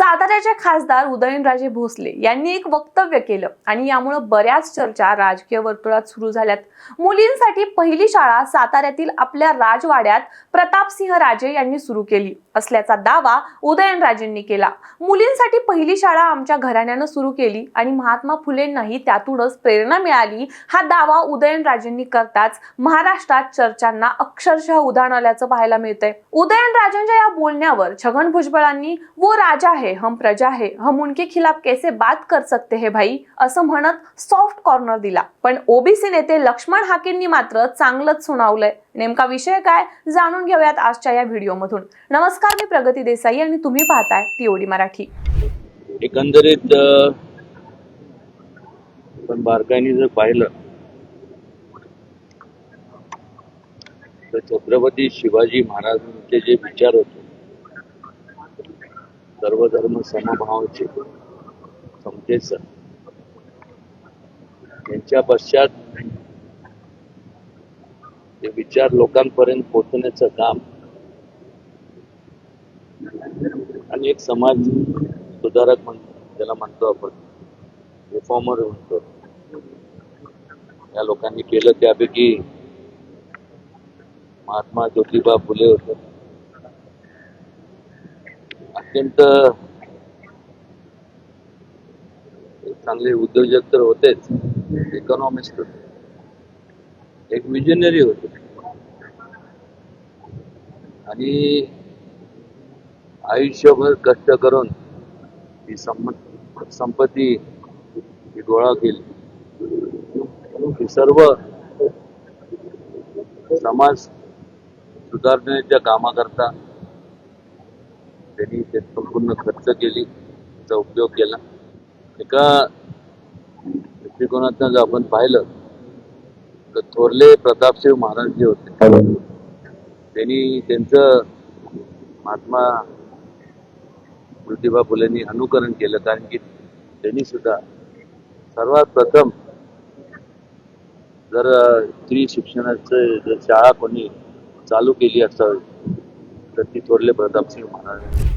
साताऱ्याचे खासदार उदयनराजे भोसले यांनी एक वक्तव्य केलं आणि यामुळे बऱ्याच चर्चा राजकीय वर्तुळात सुरू झाल्यात. मुलींसाठी पहिली शाळा साताऱ्यातील आपल्या राजवाड्यात प्रतापसिंह राजे यांनी सुरू केली असल्याचा दावा उदयनराजेंनी केला. मुलींसाठी पहिली शाळा आमच्या घराण्यानं सुरू केली आणि महात्मा फुलेंनाही त्यातूनच प्रेरणा मिळाली हा दावा उदयनराजेंनी करताच महाराष्ट्रात चर्चांना अक्षरशः उधाण आल्याचं पाहायला मिळतंय. उदयनराजेंच्या या बोलण्यावर छगन भुजबळांनी वो राजा आहे है हम प्रजा है हम उनके खिलाफ कैसे बात कर सकते हैं भाई? असं म्हणत सॉफ्ट कॉर्नर दिला. पण ओबीसी नेते लक्ष्मण हाकेंनी मात्र चांगलंच सुनावलंय. नेमका विषय काय? जाणून घेऊयात आजच्या या व्हिडिओमधून. नमस्कार मी प्रगती देसाई आणि तुम्ही पाहताय टीओडी मराठी. एकंदरीत पण बारकाईने जर पाहिलं तर छत्रपती शिवाजी महाराजांचे जे विचार होते सर्व धर्म समभावाचे. यांच्या पश्चात ते विचार लोकांपर्यंत पोहोचण्याचं काम. आणि एक समाज सुधारक म्हणतो त्याला म्हणतो आपण रिफॉर्मर म्हणतो. या लोकांनी केलं त्यापैकी महात्मा ज्योतिबा फुले होते. अत्यंत चांगले उद्योजक तर होतेच. इकॉनॉमिस्ट होते. एक विजनरी होते. आणि आयुष्यभर कष्ट करून ही संपत्ती ही गोळा केली. ही सर्व समाज सुधारण्याच्या कामाकरता त्यांनी ते संपूर्ण खर्च केली त्याचा उपयोग केला. एका दृष्टिकोनातनं जर आपण पाहिलं तर थोरले प्रतापसिंह महाराज जे होते त्यांनी त्यांचं महात्मा ज्योतिबा फुलेंनी अनुकरण केलं कारण की त्यांनी सुद्धा सर्वात प्रथम जर स्त्री शिक्षणाचं जर शाळा कोणी चालू केली असावी तर ती थोरले प्रतापसिंह महाराज.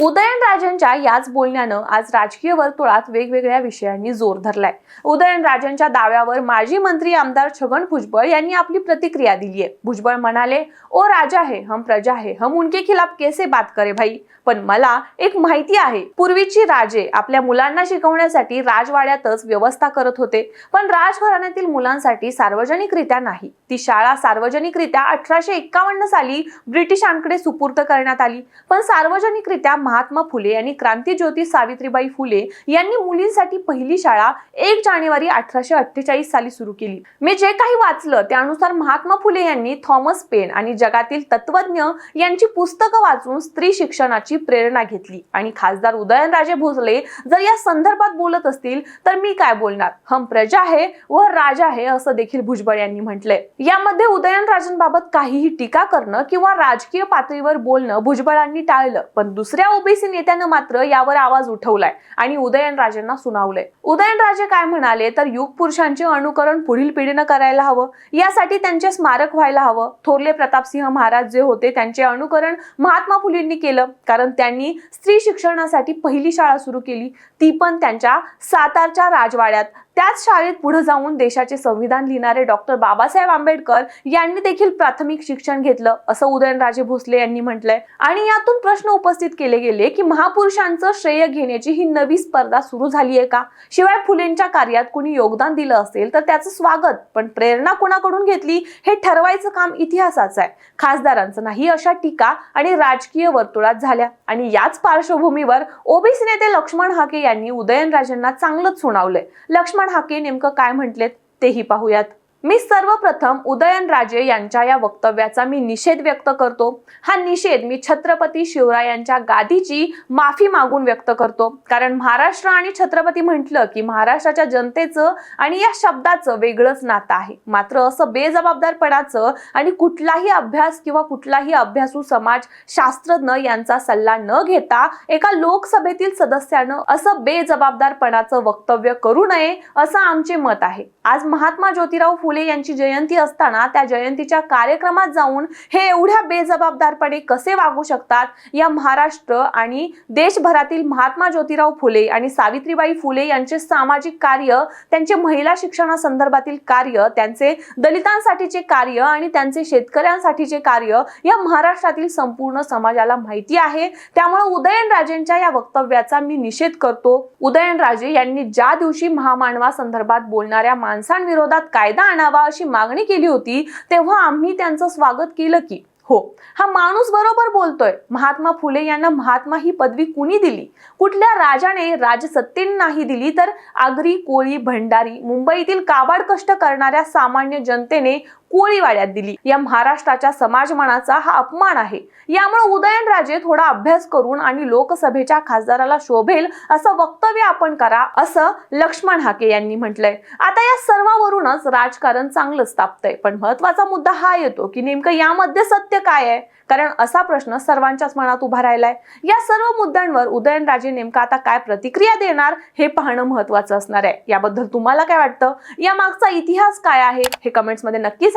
उदयनराजेंच्या याच बोलण्यानं आज राजकीय वर्तुळात वेगवेगळ्या विषयांनी जोर धरलाय. उदयनराजेंच्या दाव्यावर माजी मंत्री आमदार छगन भुजबळ यांनी आपली प्रतिक्रिया दिली आहे भुजबळ म्हणाले ओ राजा है हम प्रजा है हम उनके खिलाफ कैसे बात करे भाई? पण मला एक माहिती आहे पूर्वीची राजे आपल्या मुलांना शिकवण्यासाठी राजवाड्यातच व्यवस्था करत होते पण राजघराण्यातील मुलांसाठी सार्वजनिकरित्या नाही. ती शाळा सार्वजनिकरित्या अठराशे एक्कावन्न साली ब्रिटिशांकडे सुपूर्द करण्यात आली पण सार्वजनिकरित्या महात्मा फुले आणि क्रांतीज्योती सावित्रीबाई फुले यांनी मुलींसाठी पहिली शाळा एक जानेवारी अठराशे अठ्ठेचाळीस साली सुरू केली. मी जे काही वाचलं त्यानुसार महात्मा फुले यांनी थॉमस पेन आणि जगातील तत्वज्ञ यांची पुस्तकं वाचून स्त्री शिक्षणाची प्रेरणा घेतली. आणि खासदार उदयनराजे भोसले जर या संदर्भात बोलत असतील तर मी काय बोलणार? हम प्रजा आहे व राजा आहे असं देखील भुजबळ यांनी म्हटलंय. यामध्ये उदयनराजेंबाबत काहीही टीका करणं किंवा राजकीय पातळीवर बोलणं भुजबळांनी टाळलं पण दुसऱ्या ओबीसी नेत्यानं मात्र यावर आवाज उठवलाय आणि उदयनराजेंना सुनावलंय. उदयनराजे काय म्हणाले? तर युग पुरुषांचे अनुकरण पुढील पिढीनं करायला हवं. यासाठी त्यांचे स्मारक व्हायला हवं. थोरले प्रतापसिंह महाराज जे होते त्यांचे अनुकरण महात्मा फुलेंनी केलं. कारण त्यांनी स्त्री शिक्षणासाठी पहिली शाळा सुरू केली. ती पण त्यांच्या सातारच्या राजवाड्यात. त्याच शाळेत पुढे जाऊन देशाचे संविधान लिहिणारे डॉक्टर बाबासाहेब आंबेडकर यांनी देखील प्राथमिक शिक्षण घेतलं असं उदयनराजे भोसले यांनी म्हटलंय. आणि यातून प्रश्न उपस्थित केले गेले की महापुरुषांचं श्रेय घेण्याची ही नवी स्पर्धा सुरू झाली आहे का? शिवाय फुलेंच्या कार्यात कुणी योगदान दिलं असेल तर त्याचं स्वागत पण प्रेरणा कोणाकडून घेतली हे ठरवायचं काम इतिहासाचं आहे. खासदारांचं नाही अशा टीका आणि राजकीय वर्तुळात झाल्या. आणि याच पार्श्वभूमीवर ओबीसी नेते लक्ष्मण हाके यांनी उदयनराजेंना चांगलंच सुनावलंय. लक्ष्मण हाके नेमकं काय म्हटलेत तेही पाहूयात. मी सर्वप्रथम उदयनराजे यांच्या या वक्तव्याचा मी निषेध व्यक्त करतो. हा निषेध मी छत्रपती शिवरायांच्या गादीची माफी मागून व्यक्त करतो. कारण महाराष्ट्र आणि छत्रपती म्हटलं की महाराष्ट्राच्या जनतेचं आणि या शब्दाचं वेगळंच नातं आहे. मात्र असं बेजबाबदारपणाचं आणि कुठलाही अभ्यास किंवा कुठलाही अभ्यासू समाज शास्त्रज्ञ यांचा सल्ला न घेता एका लोकसभेतील सदस्यानं असं बेजबाबदारपणाचं वक्तव्य करू नये असं आमचे मत आहे. आज महात्मा ज्योतिराव फुले यांची जयंती असताना त्या जयंतीच्या कार्यक्रमात जाऊन हे एवढ्या बेजबाबदारपणे कसे वागू शकतात या महाराष्ट्र आणि देशभरातील महात्मा ज्योतिराव फुले आणि सावित्रीबाई फुले यांचे सामाजिक कार्य त्यांचे महिला शिक्षणासंदर्भातील कार्य त्यांचे दलितांसाठीचे कार्य आणि त्यांचे शेतकऱ्यांसाठीचे कार्य या महाराष्ट्रातील संपूर्ण समाजाला माहिती आहे. त्यामुळे उदयनराजेंच्या या वक्तव्याचा मी निषेध करतो. उदयनराजे यांनी ज्या दिवशी महामानवा संदर्भात बोलणाऱ्या माणसांविरोधात कायदा आणावा अशी मागणी केली होती तेव्हा आम्ही त्यांचं स्वागत केलं की. हो हा माणूस बरोबर बोलतोय. महात्मा फुले यांना महात्मा ही पदवी कुणी दिली? कुठल्या राजाने राजसत्तेने नाही दिली तर आगरी कोळी भंडारी मुंबईतील काबाड कष्ट करणाऱ्या सामान्य जनतेने कोळीवाड्यात दिली. या महाराष्ट्राच्या समाजमानाचा हा अपमान आहे. यामुळे उदयनराजे थोडा अभ्यास करून आणि लोकसभेच्या खासदाराला शोभेल असं वक्तव्य आपण करा असं लक्ष्मण हाके यांनी म्हटलंय. आता या सर्वावरूनच राजकारण चांगलंच तापतंय पण महत्त्वाचा मुद्दा हा येतो की नेमकं यामध्ये सत्य काय आहे? कारण असा प्रश्न सर्वांच्याच मनात उभा राहिलाय. या सर्व मुद्द्यांवर उदयनराजे नेमका आता काय प्रतिक्रिया देणार हे पाहणं महत्वाचं असणार आहे. याबद्दल तुम्हाला काय वाटतं? या मागचा इतिहास काय आहे? हे कमेंट्समध्ये नक्कीच